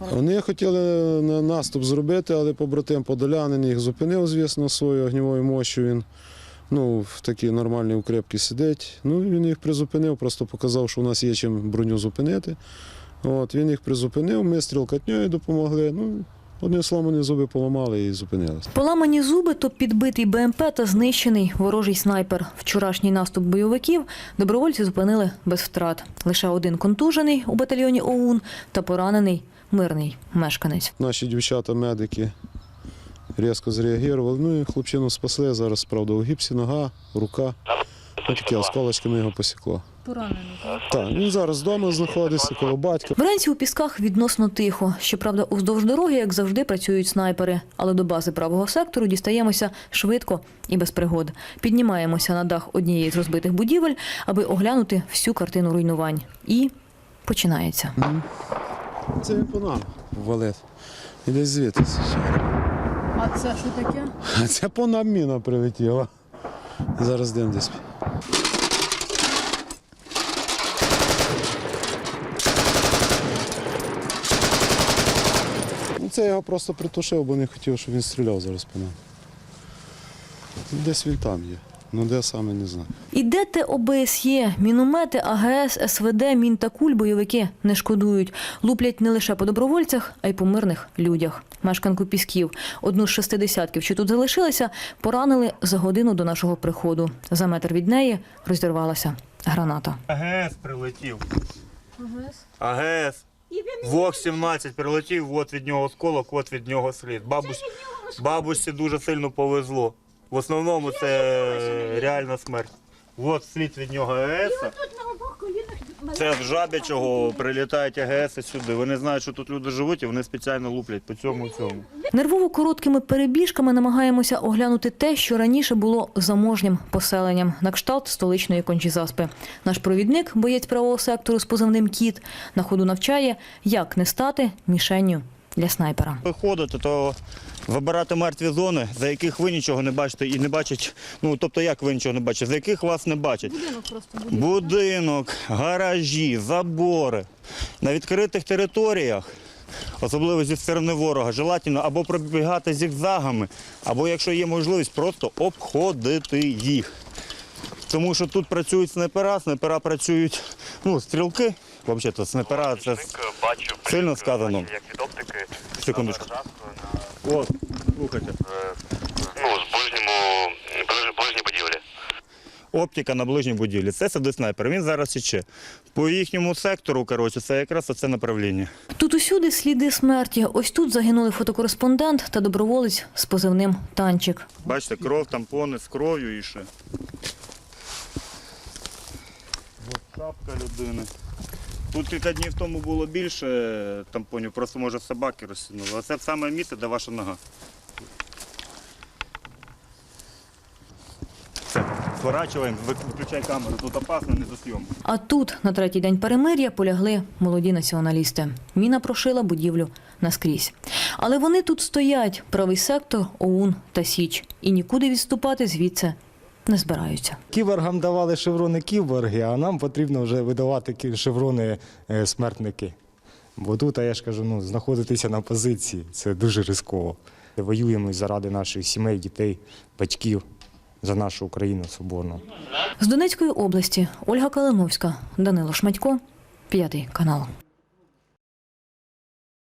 Вони хотіли на- наступ зробити, але побратим Подолянин їх зупинив, звісно, своєю огнівою мощю. Він ну, в такій нормальній укрепці сидить. Ну, він їх призупинив, просто показав, що у нас є чим броню зупинити. От, він їх призупинив, ми стрілкатньою допомогли. Ну, одним словом, вони зуби поламали і зупинилися. Поламані зуби то підбитий БМП та знищений ворожий снайпер. Вчорашній наступ бойовиків добровольці зупинили без втрат. Лише один контужений у батальйоні ОУН та поранений мирний мешканець. Наші дівчата-медики різко зреагували. Ну і хлопчину спасли. Зараз, правда, у гіпсі нога, рука. Ну, такі осколочками його посікло. Поранений. Так, він зараз вдома знаходиться коло батька. Вранці у пісках відносно тихо. Щоправда, уздовж дороги, як завжди, працюють снайпери. Але до бази правого сектору дістаємося швидко і без пригод. Піднімаємося на дах однієї з розбитих будівель, аби оглянути всю картину руйнувань. І починається. Це по нам валить. І десь звідти. А це що таке? А це по нам міна прилетіла. Зараз дим десь. Ну, Це я його просто притушив, бо не хотів, щоб він стріляв зараз по нам. Десь він там є. Ну де саме не знаю. І де те ОБСЄ, міномети, АГС, СВД, мін та куль бойовики не шкодують. Луплять не лише по добровольцях, а й по мирних людях. Мешканку Пісків, одну з шестидесятків, що тут залишилися, поранили за годину до нашого приходу. За метр від неї розірвалася граната. АГС прилетів. АГС. ВОК-17 прилетів, от від нього осколок, от від нього слід. Бабусь, бабусі дуже сильно повезло. В основному це реальна смерть. От слід від нього АГС. Це з жабячого прилітають АГС сюди. Вони знають, що тут люди живуть, і вони спеціально луплять по цьому цьому. Нервово короткими перебіжками намагаємося оглянути те, що раніше було заможнім поселенням на кшталт столичної кончізаспи. Наш провідник, боєць правого сектору з позивним кіт, на ходу навчає, як не стати мішенню для снайпера. Виходити, то вибирати мертві зони, за яких ви нічого не бачите і не бачать. Ну тобто, як ви нічого не бачите, за яких вас не бачать. Будинок просто буде. Будинок, гаражі, забори на відкритих територіях, особливо зі сторони ворога, желательно або пробігати зігзагами, або, якщо є можливість, просто обходити їх. Тому що тут працюють снайпера, снайпера працюють, ну, стрілки. Взагалі, снайпера це бачу сильно сказано. Секундочку. От, слухайте. ну, з ближньому ближ- ближній будівлі. Оптика на ближній будівлі. Це сидить снайпер. Він зараз січе. По їхньому сектору, коротше, це якраз оце направління. Тут усюди сліди смерті. Ось тут загинули фотокореспондент та доброволець з позивним танчик. Бачите, кров, тампони з кров'ю і ще. От шапка людини. Тут кілька днів тому було більше тампонів, просто може собаки розсінули. А це саме місце, де ваша нога. Все, зворачуємо, виключай камеру, тут опасно, не за зйомку. А тут, на третій день перемир'я, полягли молоді націоналісти. Міна прошила будівлю наскрізь. Але вони тут стоять правий сектор, ОУН та Січ, і нікуди відступати звідси не збираються. Кіборгам давали шеврони кіборги, а нам потрібно вже видавати шеврони е, смертники. Бо тут, а я ж кажу, ну, знаходитися на позиції це дуже ризково. Воюємо заради наших сімей, дітей, батьків, за нашу Україну соборну. З Донецької області Ольга Калиновська, Данило Шматько, п'ятий канал.